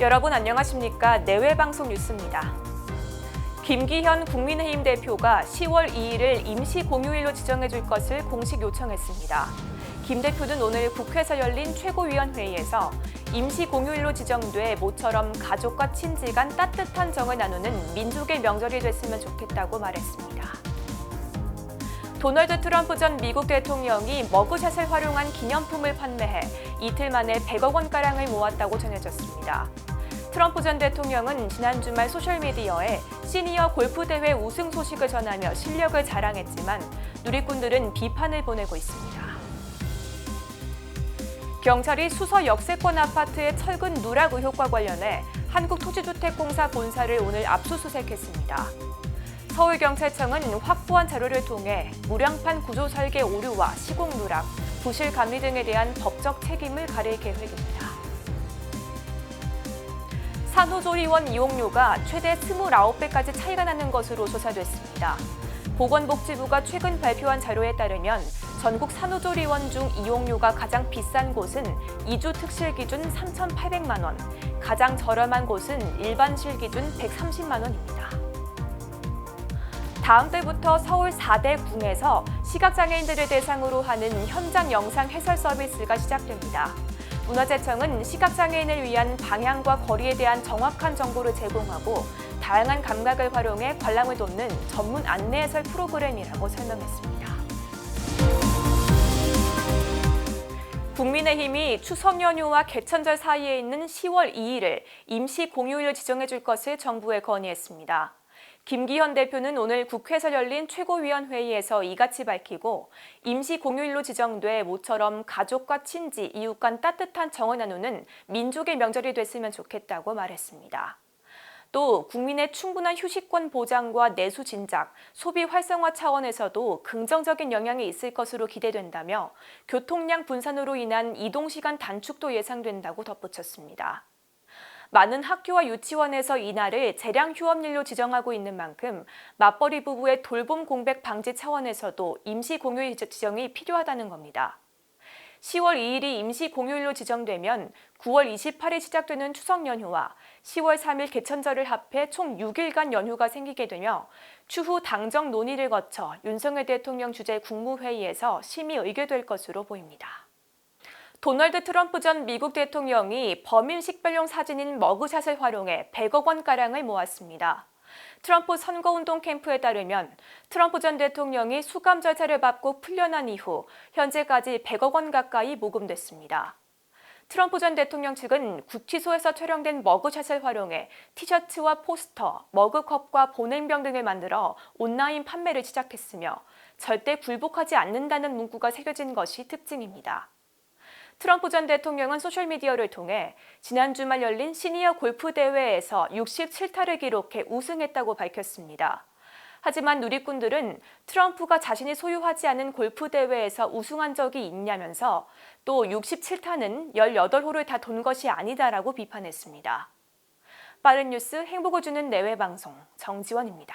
여러분 안녕하십니까? 내외 방송 뉴스입니다. 김기현 국민의힘 대표가 10월 2일을 임시 공휴일로 지정해 줄 것을 공식 요청했습니다. 김 대표는 오늘 국회에서 열린 최고위원회의에서 임시 공휴일로 지정돼 모처럼 가족과 친지 간 따뜻한 정을 나누는 민족의 명절이 됐으면 좋겠다고 말했습니다. 도널드 트럼프 전 미국 대통령이 머그샷을 활용한 기념품을 판매해 이틀 만에 100억 원가량을 모았다고 전해졌습니다. 트럼프 전 대통령은 지난 주말 소셜미디어에 시니어 골프대회 우승 소식을 전하며 실력을 자랑했지만 누리꾼들은 비판을 보내고 있습니다. 경찰이 수서 역세권 아파트의 철근 누락 의혹과 관련해 한국토지주택공사 본사를 오늘 압수수색했습니다. 서울경찰청은 확보한 자료를 통해 무량판 구조 설계 오류와 시공 누락, 부실 감리 등에 대한 법적 책임을 가릴 계획입니다. 산후조리원 이용료가 최대 29배까지 차이가 나는 것으로 조사됐습니다. 보건복지부가 최근 발표한 자료에 따르면 전국 산후조리원 중 이용료가 가장 비싼 곳은 이주 특실 기준 3,800만 원, 가장 저렴한 곳은 일반실 기준 130만 원입니다. 다음 달부터 서울 4대 궁에서 시각장애인들을 대상으로 하는 현장 영상 해설 서비스가 시작됩니다. 문화재청은 시각장애인을 위한 방향과 거리에 대한 정확한 정보를 제공하고 다양한 감각을 활용해 관람을 돕는 전문 안내 해설 프로그램이라고 설명했습니다. 국민의힘이 추석 연휴와 개천절 사이에 있는 10월 2일을 임시 공휴일로 지정해 줄 것을 정부에 건의했습니다. 김기현 대표는 오늘 국회에서 열린 최고위원회의에서 이같이 밝히고 임시 공휴일로 지정돼 모처럼 가족과 친지, 이웃 간 따뜻한 정을 나누는 민족의 명절이 됐으면 좋겠다고 말했습니다. 또 국민의 충분한 휴식권 보장과 내수 진작, 소비 활성화 차원에서도 긍정적인 영향이 있을 것으로 기대된다며 교통량 분산으로 인한 이동 시간 단축도 예상된다고 덧붙였습니다. 많은 학교와 유치원에서 이날을 재량 휴업일로 지정하고 있는 만큼 맞벌이 부부의 돌봄 공백 방지 차원에서도 임시 공휴일 지정이 필요하다는 겁니다. 10월 2일이 임시 공휴일로 지정되면 9월 28일 시작되는 추석 연휴와 10월 3일 개천절을 합해 총 6일간 연휴가 생기게 되며 추후 당정 논의를 거쳐 윤석열 대통령 주재 국무회의에서 심의 의결될 것으로 보입니다. 도널드 트럼프 전 미국 대통령이 범인 식별용 사진인 머그샷을 활용해 100억 원가량을 모았습니다. 트럼프 선거운동 캠프에 따르면 트럼프 전 대통령이 수감 절차를 밟고 풀려난 이후 현재까지 100억 원 가까이 모금됐습니다. 트럼프 전 대통령 측은 구치소에서 촬영된 머그샷을 활용해 티셔츠와 포스터, 머그컵과 보냉병 등을 만들어 온라인 판매를 시작했으며 절대 굴복하지 않는다는 문구가 새겨진 것이 특징입니다. 트럼프 전 대통령은 소셜미디어를 통해 지난 주말 열린 시니어 골프 대회에서 67타를 기록해 우승했다고 밝혔습니다. 하지만 누리꾼들은 트럼프가 자신이 소유하지 않은 골프 대회에서 우승한 적이 있냐면서 또 67타는 18홀을 다 돈 것이 아니다라고 비판했습니다. 빠른 뉴스 행복을 주는 내외 방송 정지원입니다.